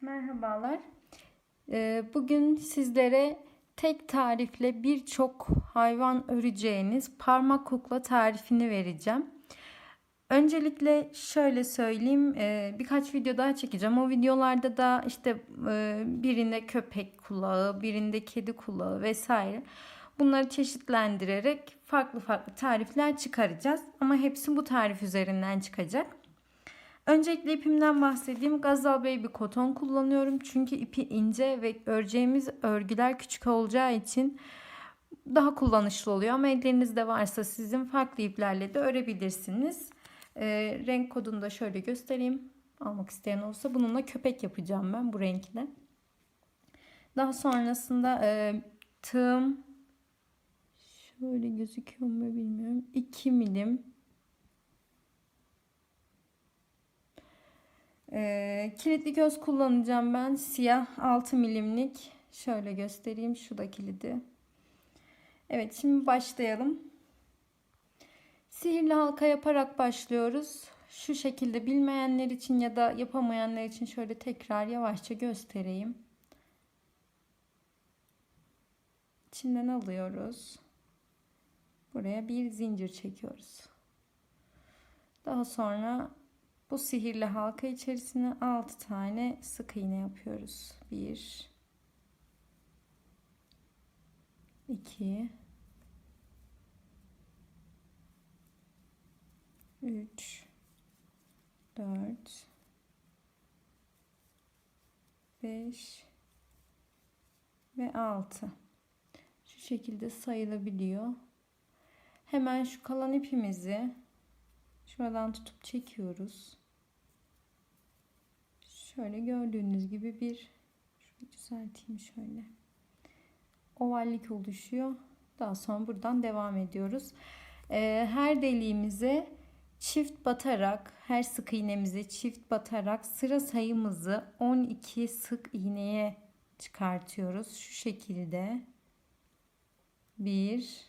Merhabalar. Ee, Bugün sizlere tek tarifle birçok hayvan öreceğiniz parmak kukla tarifini vereceğim. Öncelikle şöyle söyleyeyim, e, birkaç video daha çekeceğim. O videolarda da işte e, birinde köpek kulağı, birinde kedi kulağı vesaire. Bunları çeşitlendirerek farklı farklı tarifler çıkaracağız. Ama hepsi bu tarif üzerinden çıkacak. Öncelikle ipimden bahsedeyim. Gazal Baby koton kullanıyorum. Çünkü ipi ince ve öreceğimiz örgüler küçük olacağı için daha kullanışlı oluyor. Ama ellerinizde varsa sizin farklı iplerle de örebilirsiniz. Ee, renk kodunu da şöyle göstereyim. Almak isteyen olsa bununla köpek yapacağım ben bu renkle. Daha sonrasında e, tığım şöyle gözüküyor mu bilmiyorum. 2 milim Ee, kilitli göz kullanacağım ben. Siyah 6 milimlik. Şöyle göstereyim. Şu da kilidi. Evet şimdi başlayalım. Sihirli halka yaparak başlıyoruz. Şu şekilde bilmeyenler için ya da yapamayanlar için şöyle tekrar yavaşça göstereyim. İçinden alıyoruz. Buraya bir zincir çekiyoruz. Daha sonra bu sihirli halka içerisine 6 tane sık iğne yapıyoruz. 1 2 3 4 5 ve 6 şu şekilde sayılabiliyor. Hemen şu kalan ipimizi şuradan tutup çekiyoruz. Şöyle gördüğünüz gibi bir şunu düzelteyim şöyle. Ovallik oluşuyor. Daha sonra buradan devam ediyoruz. Ee, her deliğimize çift batarak her sık iğnemize çift batarak sıra sayımızı 12 sık iğneye çıkartıyoruz. Şu şekilde. Bir.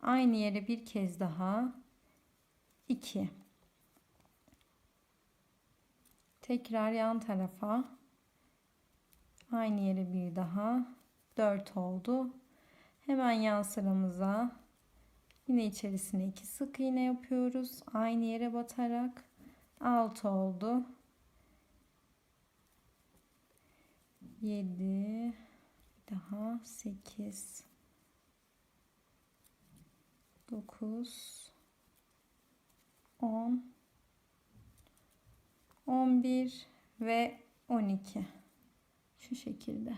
Aynı yere bir kez daha. 2 Tekrar yan tarafa. Aynı yere bir daha. 4 oldu. Hemen yan sıramıza yine içerisine 2 sık iğne yapıyoruz. Aynı yere batarak 6 oldu. 7 daha 8 9 10 11 ve 12 şu şekilde.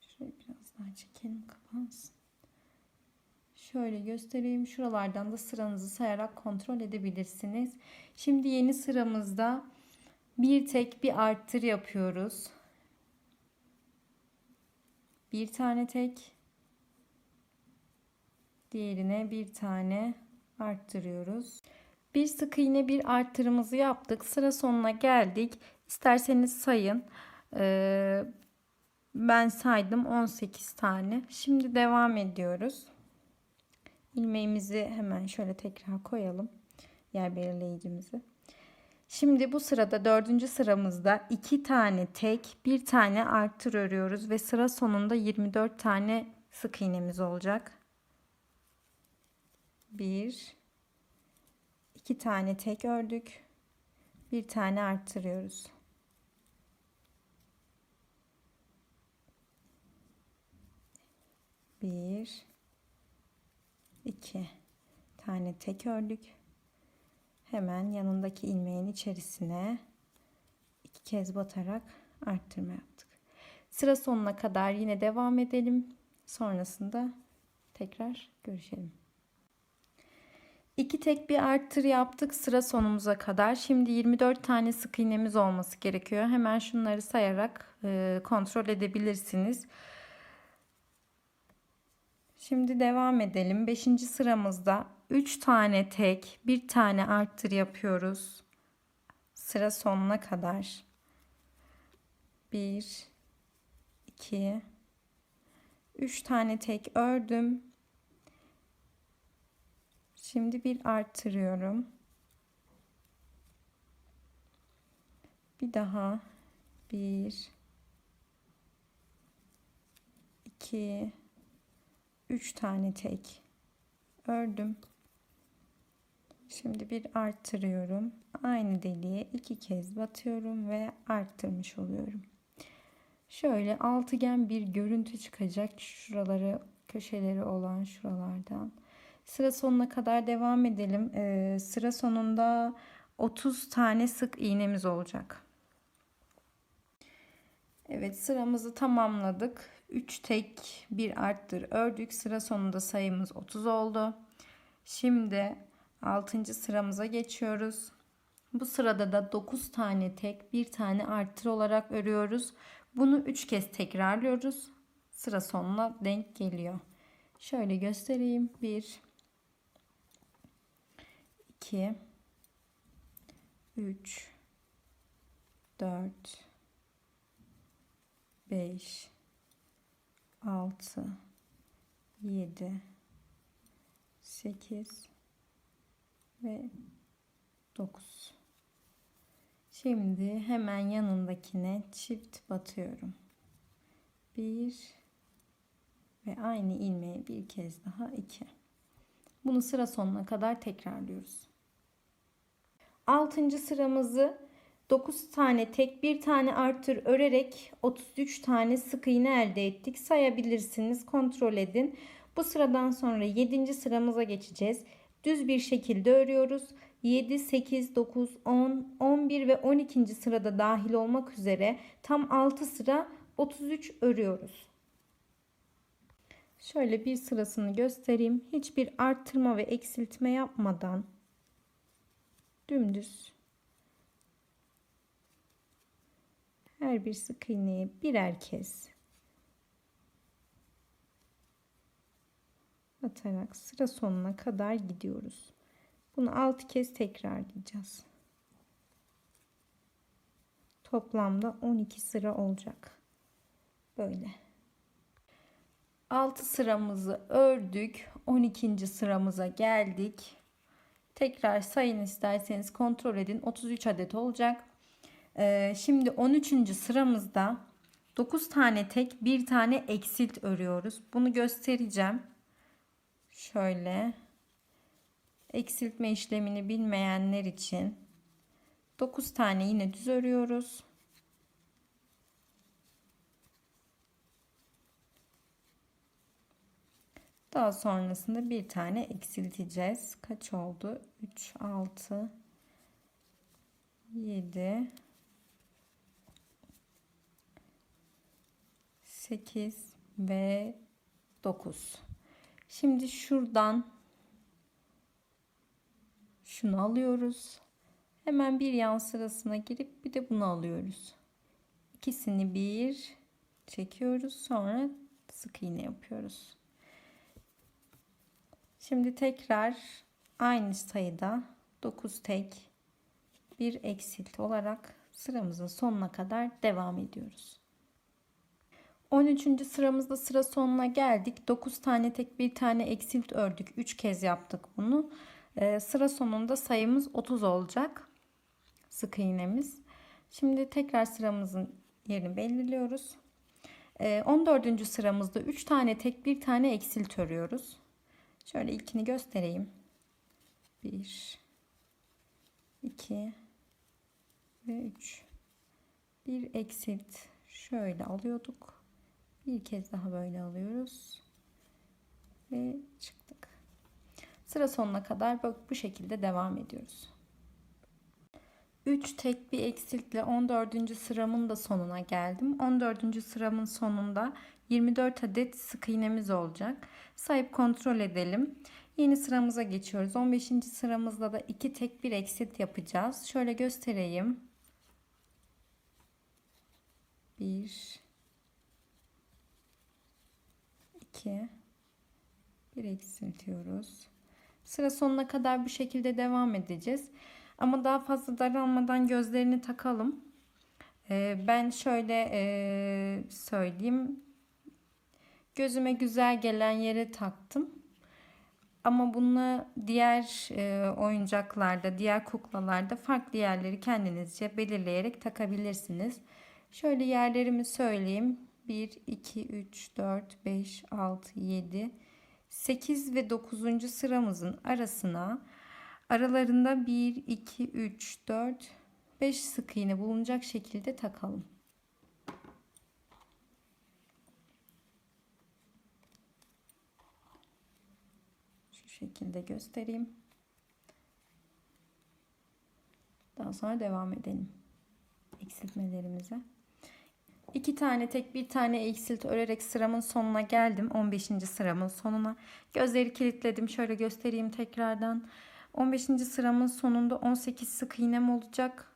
Şöyle biraz daha çekelim kapansın. Şöyle göstereyim. Şuralardan da sıranızı sayarak kontrol edebilirsiniz. Şimdi yeni sıramızda bir tek bir arttır yapıyoruz. Bir tane tek diğerine bir tane arttırıyoruz bir sık iğne bir arttırımızı yaptık. Sıra sonuna geldik. İsterseniz sayın. Ee, ben saydım 18 tane. Şimdi devam ediyoruz. İlmeğimizi hemen şöyle tekrar koyalım. Yer belirleyicimizi. Şimdi bu sırada dördüncü sıramızda iki tane tek bir tane arttır örüyoruz ve sıra sonunda 24 tane sık iğnemiz olacak. 1 2 tane tek ördük. Bir tane arttırıyoruz. Bir, iki tane tek ördük. Hemen yanındaki ilmeğin içerisine iki kez batarak arttırma yaptık. Sıra sonuna kadar yine devam edelim. Sonrasında tekrar görüşelim. İki tek bir arttır yaptık sıra sonumuza kadar. Şimdi 24 tane sık iğnemiz olması gerekiyor. Hemen şunları sayarak e, kontrol edebilirsiniz. Şimdi devam edelim. 5. sıramızda 3 tane tek, bir tane arttır yapıyoruz. Sıra sonuna kadar. 1 2 3 tane tek ördüm. Şimdi bir artırıyorum. Bir daha. Bir. iki, üç tane tek ördüm. Şimdi bir arttırıyorum. Aynı deliğe iki kez batıyorum ve arttırmış oluyorum. Şöyle altıgen bir görüntü çıkacak. Şuraları köşeleri olan şuralardan. Sıra sonuna kadar devam edelim. Ee, sıra sonunda 30 tane sık iğnemiz olacak. Evet sıramızı tamamladık. 3 tek bir arttır ördük. Sıra sonunda sayımız 30 oldu. Şimdi 6. sıramıza geçiyoruz. Bu sırada da 9 tane tek bir tane arttır olarak örüyoruz. Bunu 3 kez tekrarlıyoruz. Sıra sonuna denk geliyor. Şöyle göstereyim. 1 2 3 4 5 6 7 8 ve 9 şimdi hemen yanındakine çift batıyorum. 1 ve aynı ilmeği bir kez daha 2 bunu sıra sonuna kadar tekrarlıyoruz 6. sıramızı 9 tane tek bir tane artır örerek 33 tane sık iğne elde ettik. Sayabilirsiniz. Kontrol edin. Bu sıradan sonra 7. sıramıza geçeceğiz. Düz bir şekilde örüyoruz. 7, 8, 9, 10, 11 ve 12. sırada dahil olmak üzere tam 6 sıra 33 örüyoruz. Şöyle bir sırasını göstereyim. Hiçbir arttırma ve eksiltme yapmadan dümdüz her bir sık iğneye birer kez batarak sıra sonuna kadar gidiyoruz. Bunu 6 kez tekrarlayacağız. Toplamda 12 sıra olacak. Böyle. 6 sıramızı ördük. 12. sıramıza geldik. Tekrar sayın isterseniz kontrol edin. 33 adet olacak. Ee, şimdi 13. sıramızda 9 tane tek bir tane eksilt örüyoruz. Bunu göstereceğim. Şöyle eksiltme işlemini bilmeyenler için 9 tane yine düz örüyoruz. Daha sonrasında bir tane eksilteceğiz. Kaç oldu? 3, 6, 7, 8 ve 9. Şimdi şuradan şunu alıyoruz. Hemen bir yan sırasına girip bir de bunu alıyoruz. İkisini bir çekiyoruz. Sonra sık iğne yapıyoruz. Şimdi tekrar aynı sayıda 9 tek bir eksilt olarak sıramızın sonuna kadar devam ediyoruz. 13. sıramızda sıra sonuna geldik. 9 tane tek bir tane eksilt ördük. 3 kez yaptık bunu. Ee, sıra sonunda sayımız 30 olacak. Sık iğnemiz. Şimdi tekrar sıramızın yerini belirliyoruz. Ee, 14. sıramızda 3 tane tek bir tane eksilt örüyoruz. Şöyle ilkini göstereyim. 1 2 ve 3 bir eksilt şöyle alıyorduk. Bir kez daha böyle alıyoruz. Ve çıktık. Sıra sonuna kadar bu şekilde devam ediyoruz 3 tek bir eksiltle 14. sıramın da sonuna geldim 14. sıramın sonunda 24 adet sık iğnemiz olacak sayıp kontrol edelim yeni sıramıza geçiyoruz 15. sıramızda da 2 tek bir eksilt yapacağız şöyle göstereyim 1 2 bir eksiltiyoruz. Sıra sonuna kadar bu şekilde devam edeceğiz. Ama daha fazla daralmadan gözlerini takalım. Ee, ben şöyle e, söyleyeyim. Gözüme güzel gelen yere taktım. Ama bunu diğer e, oyuncaklarda, diğer kuklalarda farklı yerleri kendinizce belirleyerek takabilirsiniz. Şöyle yerlerimi söyleyeyim. 1, 2, 3, 4, 5, 6, 7, 8 ve 9. sıramızın arasına aralarında 1, 2, 3, 4, 5 sık iğne bulunacak şekilde takalım. Şu şekilde göstereyim. Daha sonra devam edelim eksiltmelerimize. İki tane tek bir tane eksilt örerek sıramın sonuna geldim. 15. sıramın sonuna. Gözleri kilitledim. Şöyle göstereyim tekrardan. 15. sıramın sonunda 18 sık iğnem olacak.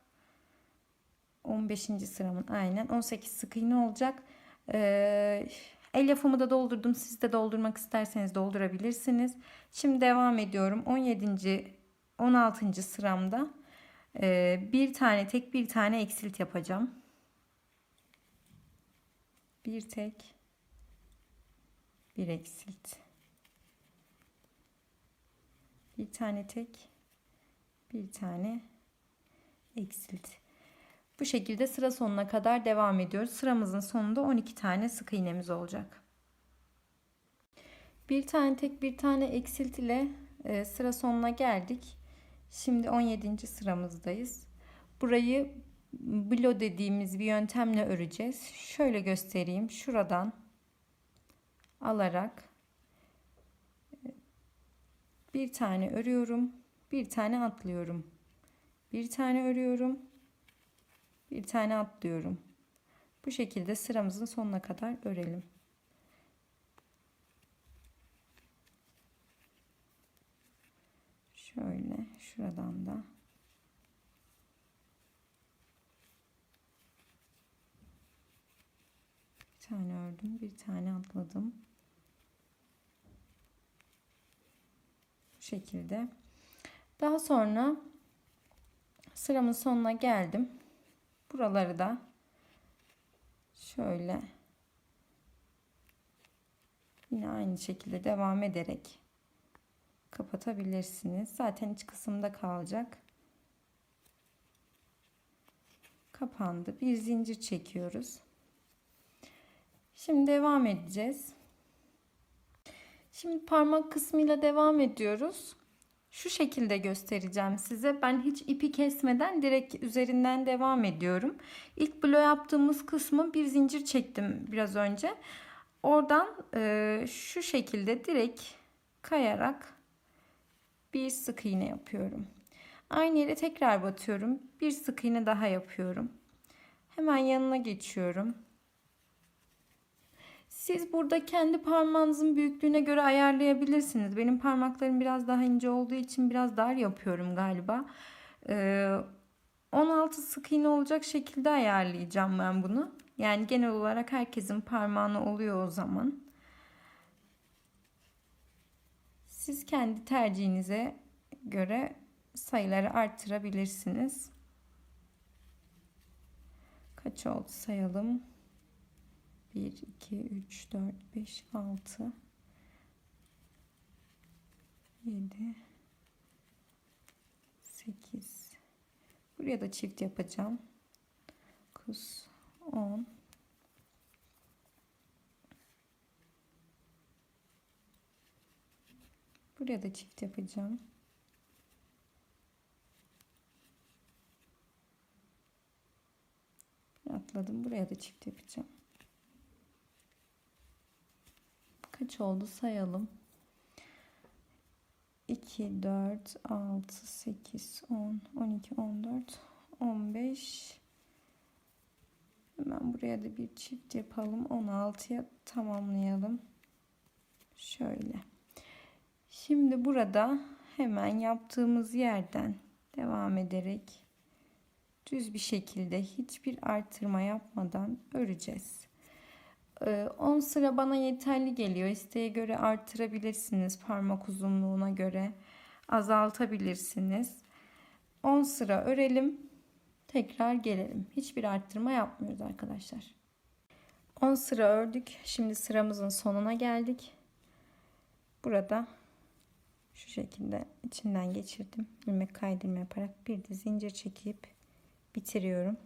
15. sıramın aynen 18 sık iğne olacak. Ee, el yapımı da doldurdum. Siz de doldurmak isterseniz doldurabilirsiniz. Şimdi devam ediyorum. 17. 16. sıramda e, bir tane tek bir tane eksilt yapacağım. Bir tek bir eksilt. Bir tane tek bir tane eksilt. Bu şekilde sıra sonuna kadar devam ediyoruz. Sıramızın sonunda 12 tane sık iğnemiz olacak. Bir tane tek bir tane eksilt ile e, sıra sonuna geldik. Şimdi 17. sıramızdayız. Burayı blo dediğimiz bir yöntemle öreceğiz. Şöyle göstereyim. Şuradan alarak bir tane örüyorum. Bir tane atlıyorum. Bir tane örüyorum. Bir tane atlıyorum. Bu şekilde sıramızın sonuna kadar örelim. Şöyle şuradan da bir tane ördüm, bir tane atladım. Şekilde. Daha sonra sıramın sonuna geldim. Buraları da şöyle yine aynı şekilde devam ederek kapatabilirsiniz. Zaten iç kısımda kalacak. Kapandı. Bir zincir çekiyoruz. Şimdi devam edeceğiz. Şimdi parmak kısmıyla devam ediyoruz. Şu şekilde göstereceğim size. Ben hiç ipi kesmeden direkt üzerinden devam ediyorum. İlk blo yaptığımız kısmı bir zincir çektim biraz önce. Oradan e, şu şekilde direkt kayarak bir sık iğne yapıyorum. Aynı yere tekrar batıyorum. Bir sık iğne daha yapıyorum. Hemen yanına geçiyorum. Siz burada kendi parmağınızın büyüklüğüne göre ayarlayabilirsiniz. Benim parmaklarım biraz daha ince olduğu için biraz dar yapıyorum galiba. Ee, 16 sık iğne olacak şekilde ayarlayacağım ben bunu. Yani genel olarak herkesin parmağına oluyor o zaman. Siz kendi tercihinize göre sayıları arttırabilirsiniz. Kaç oldu sayalım. 1, 2, 3, 4, 5, 6, 7, 8. Buraya da çift yapacağım. 9, 10, Buraya da çift yapacağım. Atladım. Buraya da çift yapacağım. Kaç oldu sayalım. 2, 4, 6, 8, 10, 12, 14, 15. Hemen buraya da bir çift yapalım. 16'ya tamamlayalım. Şöyle. Şimdi burada hemen yaptığımız yerden devam ederek düz bir şekilde hiçbir artırma yapmadan öreceğiz. 10 ee, sıra bana yeterli geliyor. İsteğe göre artırabilirsiniz parmak uzunluğuna göre azaltabilirsiniz. 10 sıra örelim. Tekrar gelelim. Hiçbir arttırma yapmıyoruz arkadaşlar. 10 sıra ördük. Şimdi sıramızın sonuna geldik. Burada Şu şekilde içinden geçirdim. ilmek kaydırma yaparak bir de zincir çekip bitiriyorum.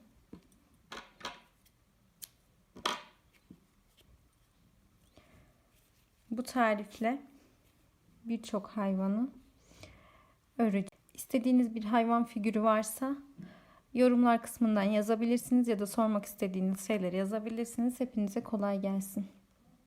Bu tarifle birçok hayvanı öreceğim. İstediğiniz bir hayvan figürü varsa yorumlar kısmından yazabilirsiniz ya da sormak istediğiniz şeyleri yazabilirsiniz. Hepinize kolay gelsin.